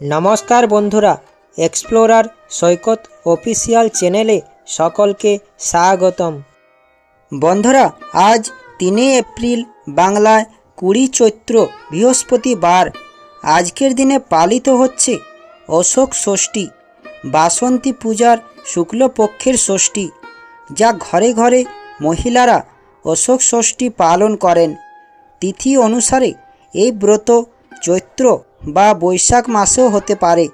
নমস্কার বন্ধুরা এক্সপ্লোরার সৈকত অফিসিয়াল চ্যানেলে সকলকে স্বাগতম। বন্ধুরা, আজ তিনে এপ্রিল বাংলায় কুড়ি চৈত্র বৃহস্পতিবার। আজকের দিনে পালিত হচ্ছে অশোক ষষ্ঠী, বাসন্তী পূজার শুক্লপক্ষের ষষ্ঠী, যা ঘরে ঘরে মহিলারা অশোক ষষ্ঠী পালন করেন। তিথি অনুসারে এই ব্রত চৈত্র বা বৈশাখ মাসেও হতে পারে।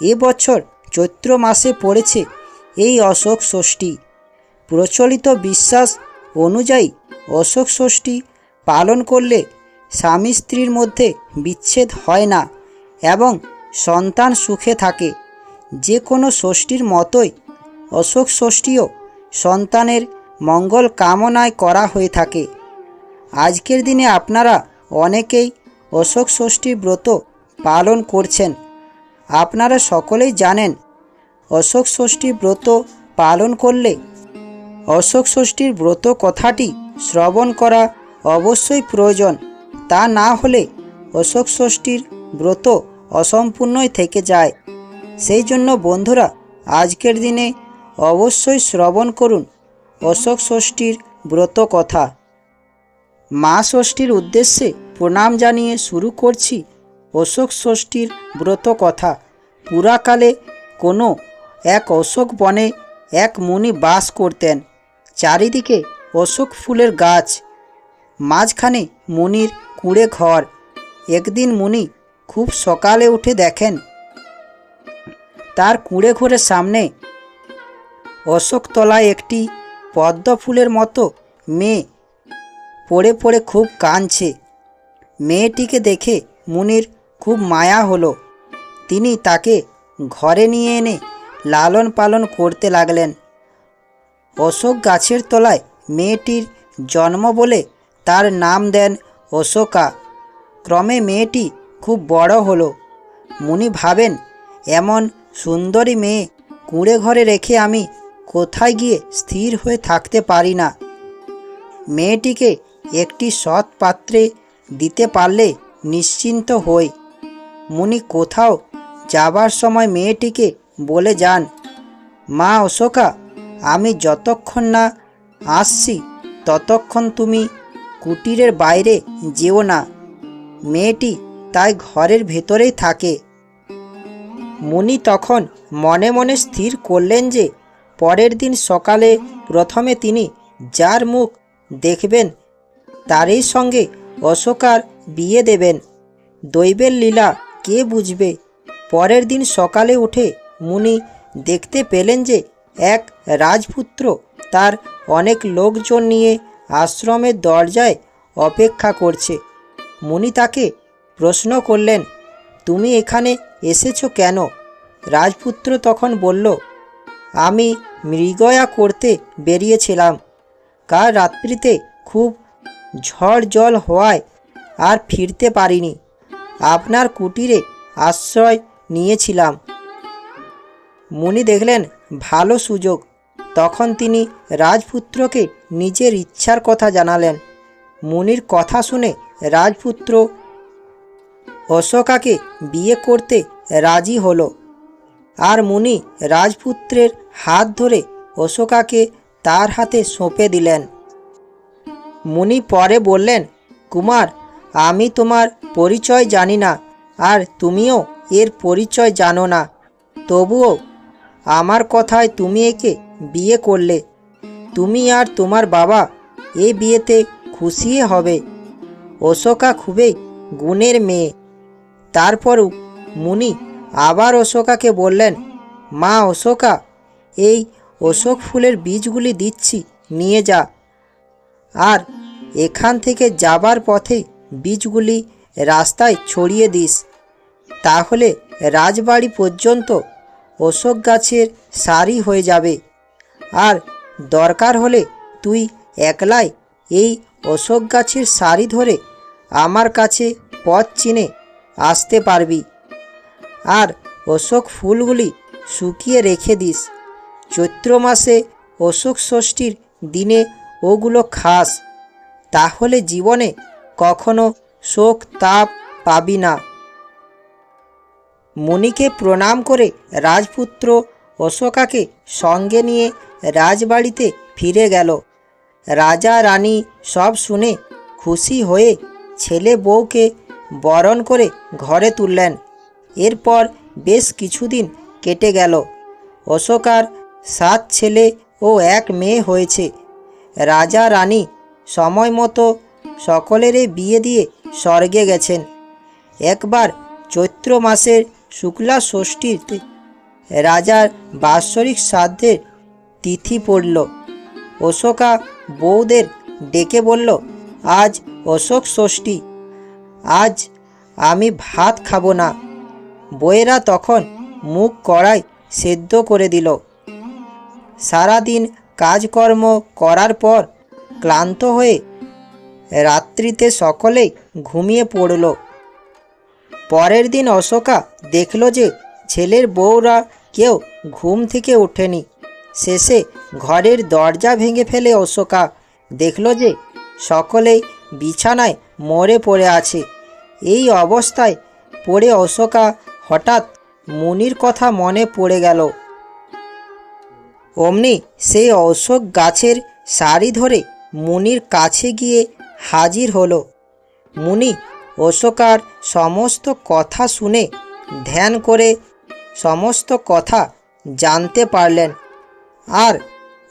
এবছর চৈত্র মাসে পড়েছে এই অশোক ষষ্ঠী। প্রচলিত বিশ্বাস অনুযায়ী অশোক ষষ্ঠী পালন করলে স্বামী স্ত্রীর মধ্যে বিচ্ছেদ হয় না এবং সন্তান সুখে থাকে। যে কোনো ষষ্ঠীর মতোই অশোক ষষ্ঠীও সন্তানের মঙ্গল কামনায় করা হয়ে থাকে। আজকের দিনে আপনারা অনেকেই অশোক ষষ্ঠীর ব্রত পালন করছেন। আপনারা সকলেই জানেন, অশোক ষষ্ঠী ব্রত পালন করলে অশোক ষষ্ঠীর ব্রত কথাটি শ্রবণ করা অবশ্যই প্রয়োজন। তা না হলে অশোক ষষ্ঠীর ব্রত অসম্পূর্ণই থেকে যায়। সেই জন্য বন্ধুরা, আজকের দিনে অবশ্যই শ্রবণ করুন অশোক ষষ্ঠীর ব্রত কথা। মা ষষ্ঠীর উদ্দেশ্যে প্রণাম জানিয়ে শুরু করছি। অশোক ষষ্ঠীর ব্রত কথা পুরাকালে কোনো এক অশোক বনে এক মুনি বাস করতেন। চারিদিকে অশোক ফুলের গাছ। মাঝখানে মুনির কুঁড়ে ঘর। একদিন মুনি খুব সকালে উঠে দেখেন, তার কুঁড়ে ঘরের সামনে অশোকতলায় একটি পদ্ম ফুলের মতো মেয়ে পড়ে পড়ে খুব কাঁদছে। মেয়েটিকে দেখে মুনির খুব মায়া হলো। তিনি তাকে ঘরে নিয়ে এনে লালন পালন করতে লাগলেন। অশোক গাছের তলায় মেয়েটির জন্ম বলে তার নাম দেন অশোকা। ক্রমে মেয়েটি খুব বড় হলো। মুনি ভাবেন, এমন সুন্দরী মেয়ে কুঁড়ে ঘরে রেখে আমি কোথায় গিয়ে স্থির হয়ে থাকতে পারি না? মেয়েটিকে একটি সৎ পাত্রে দিতে পারলে নিশ্চিন্ত হই। মুনি কোথাও যাবার সময় মেয়েটিকে বলে যান, মা অশোকা, আমি যতক্ষণ না আসছি, ততক্ষণ তুমি কুটিরের বাইরে যেও না। মেয়েটি তাই ঘরের ভেতরেই থাকে মুনি তখন মনে মনে স্থির করলেন যে, পরের দিন সকালে প্রথমে তিনি যার মুখ দেখবেন, তারই সঙ্গে অশোকার বিয়ে দেবেন। দৈবের লীলা কে বুঝবে? পরের দিন সকালে উঠে মুনি দেখতে পেলেন যে এক রাজপুত্র তার অনেক লোকজন নিয়ে আশ্রমের দরজায় অপেক্ষা করছে। মুনি তাকে প্রশ্ন করলেন, তুমি এখানে এসেছ কেন? রাজপুত্র তখন বলল, আমি মৃগয়া করতে বেরিয়েছিলাম। কাল রাত্রিতে খুব ঝড় জল হওয়ায় আর ফিরতে পারিনি। আপনার কুটিরে আশ্রয় নিয়েছিলাম। মুনি দেখলেন ভালো সুযোগ। তখন তিনি রাজপুত্রকে নিজের ইচ্ছার কথা জানালেন। মুনির কথা শুনে রাজপুত্র অশোকাকে বিয়ে করতে রাজি হলো আর মুনি রাজপুত্রের হাত ধরে অশোকাকে তার হাতে সঁপে দিলেন। মুনি পরে বললেন, কুমার আমি তোমার পরিচয় জানি না, আর তুমিও এর পরিচয় জানো না। তবুও আমার কথায় তুমি একে বিয়ে করলে। তুমি আর তোমার বাবা এই বিয়েতে খুশি হবে। অশোকা খুবই গুণের মেয়ে। তারপরও মুনি আবার অশোকাকে বললেন, মা অশোকা, এই অশোক ফুলের বীজগুলি দিচ্ছি, নিয়ে যা। আর এখান থেকে যাবার পথে বীজগুলি রাস্তায় ছড়িয়ে দিস। তাহলে রাজবাড়ি পর্যন্ত অশোক গাছের সারি হয়ে যাবে। আর দরকার হলে তুই একলাই এই অশোক গাছের সারি ধরে আমার কাছে পথ চিনে আসতে পারবি। আর অশোক ফুলগুলি শুকিয়ে রেখে দিস। চৈত্র মাসে অশোক ষষ্ঠীর দিনে ওগুলো খাস। তাহলে জীবনে কখনো শোক তাপ পাবি না। মুনিকে প্রণাম করে রাজপুত্র অশোকাকে সঙ্গে নিয়ে রাজবাড়িতে ফিরে গেল। রাজা রানী সব শুনে খুশি হয়ে ছেলে বউকে বরণ করে ঘরে তুললেন। এরপর বেশ কিছুদিন কেটে গেল। অশোকার সাত ছেলে ও এক মেয়ে হয়েছে। রাজা রানী সময় মতো সকলেরই বিয়ে দিয়ে স্বর্গে গেছেন। একবার চৈত্র মাসের শুক্লা ষষ্ঠীতে রাজার বাৎসরিক শ্রাদ্ধের তিথি পড়ল। অশোকা বৌদের ডেকে বলল, আজ অশোক ষষ্ঠী, আজ আমি ভাত খাব না। বইয়েরা তখন মুখ কড়াই সেদ্ধ করে দিল। সারাদিন কাজকর্ম করার পর ক্লান্ত হয়ে রাত্রিতে সকলেই ঘুমিয়ে পড়ল। পরের দিন অশোকা দেখল যে ছেলের বউরা কেউ ঘুম থেকে ওঠেনি। শেষে ঘরের দরজা ভেঙে ফেলে অশোকা দেখল যে সকলেই বিছানায় মরে পড়ে আছে। এই অবস্থায় পড়ে অশোকা হঠাৎ মুনির কথা মনে পড়ে গেল। অমনি সেই অশোক গাছের সারি ধরে মুনির কাছে গিয়ে হাজির হলো। মুনি অশোকার সমস্ত কথা শুনে ধ্যান করে সমস্ত কথা জানতে পারলেন। আর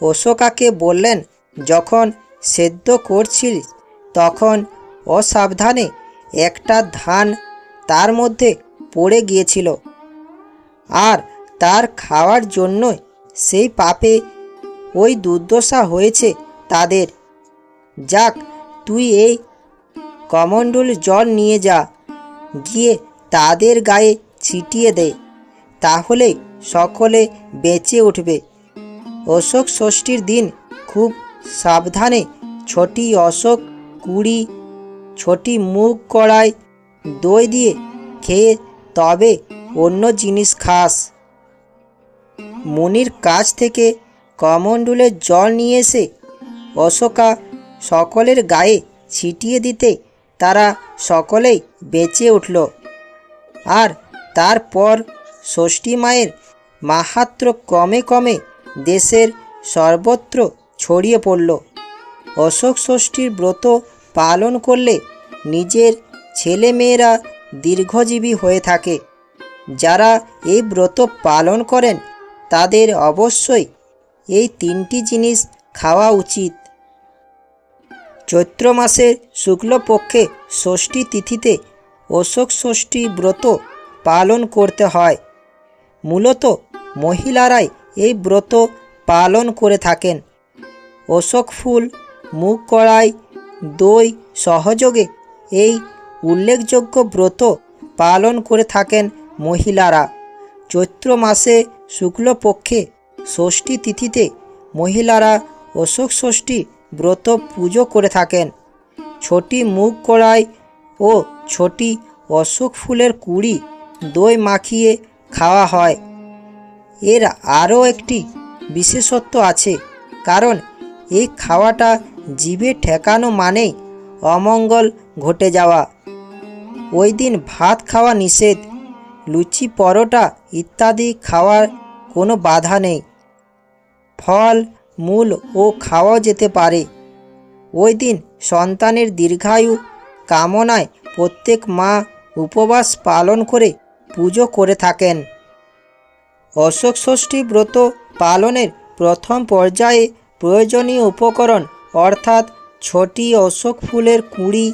অশোকাকে বললেন, যখন সেদ্ধ করছিল, তখন অসাবধানে একটা ধান তার মধ্যে পড়ে গিয়েছিল। আর তার খাওয়ার জন্যই সেই পাপে ওই দুর্দশা হয়েছে তাদের। যাক তুই এই কমণ্ডল জল নিয়ে যা, গিয়ে তাদের গায়ে ছিটিয়ে দে, তাহলে সকলে বেঁচে উঠবে। অশোক ষষ্ঠীর দিন খুব সাবধানে ছোটি অশোক কুড়ি, ছোটি মুখ কড়াই, দই দিয়ে খেয়ে তবে অন্য জিনিস খাস। মুনির কাছ থেকে কমণ্ডলের জল নিয়ে এসে অশোকা সকলের গায়ে ছিটিয়ে দিতে তারা সকলেই বেঁচে উঠল। আর তারপর ষষ্ঠী মায়ের মাহাত্র কমে কমে দেশের সর্বত্র ছড়িয়ে পড়ল। অশোক ষষ্ঠীর ব্রত পালন করলে নিজের ছেলে মেয়েরা দীর্ঘজীবী হয়ে থাকে। যারা এই ব্রত পালন করেন, তাদের অবশ্যই এই তিনটি জিনিস খাওয়া উচিত। চৈত্র মাসের শুক্লপক্ষে ষষ্ঠী তিথিতে অশোক ষষ্ঠী ব্রত পালন করতে হয়। মূলত মহিলারাই এই ব্রত পালন করে থাকেন। অশোক ফুল মুখ কড়াই দই সহযোগে এই উল্লেখযোগ্য ব্রত পালন করে থাকেন মহিলারা। চৈত্র মাসে শুক্লপক্ষে ষষ্ঠী তিথিতে মহিলারা অশোক ষষ্ঠী ব্রত পুজো করে থাকেন। ছোটি মুখ কড়াই ও ছোটি অশোক ফুলের কুড়ি দই মাখিয়ে খাওয়া হয়। এর আরও একটি বিশেষত্ব আছে, কারণ এই খাওয়াটা জিভে ঠেকানো মানেই অমঙ্গল ঘটে যাওয়া। ওই দিন ভাত খাওয়া নিষেধ, লুচি, পরোটা ইত্যাদি খাওয়ার কোনো বাধা নেই। ফল মূল ও খাওয়া যেতে পারে। ওই দিন সন্তানের দীর্ঘায়ু কামনায় প্রত্যেক মা উপবাস পালন করে পুজো করে থাকেন। অশোক ষষ্ঠী ব্রত পালনের প্রথম পর্যায়ে প্রয়োজনীয় উপকরণ অর্থাৎ ছোটি অশোক ফুলের কুঁড়ি,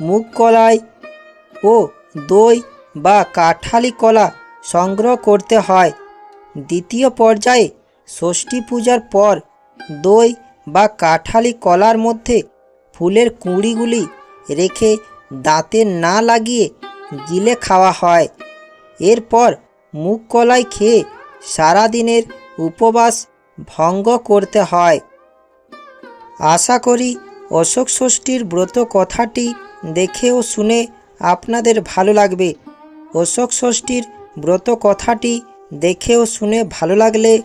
মুগ কলাই ও দই বা কাঠালি কলা সংগ্রহ করতে হয়। দ্বিতীয় পর্যায়ে ষষ্ঠী পূজার পর দই বা কাঠালি কলার মধ্যে ফুলের কুঁড়িগুলি রেখে দাঁতে না লাগিয়ে গিলে খাওয়া হয়। এরপর মুখ কলাই খেয়ে সারাদিনের উপবাস ভঙ্গ করতে হয়। আশা করি অশোক ষষ্ঠীর ব্রত কথাটি দেখে ও শুনে আপনাদের ভালো লাগবে। অশোক ষষ্ঠীর ব্রত কথাটি দেখে ও শুনে ভালো লাগলে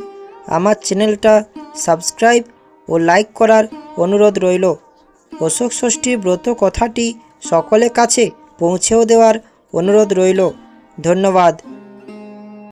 আমার চ্যানেলটা সাবস্ক্রাইব ও লাইক করার অনুরোধ রইল। অশোক ষষ্ঠী ব্রত কথাটি সকলের কাছে পৌঁছেও দেওয়ার অনুরোধ রইল। ধন্যবাদ।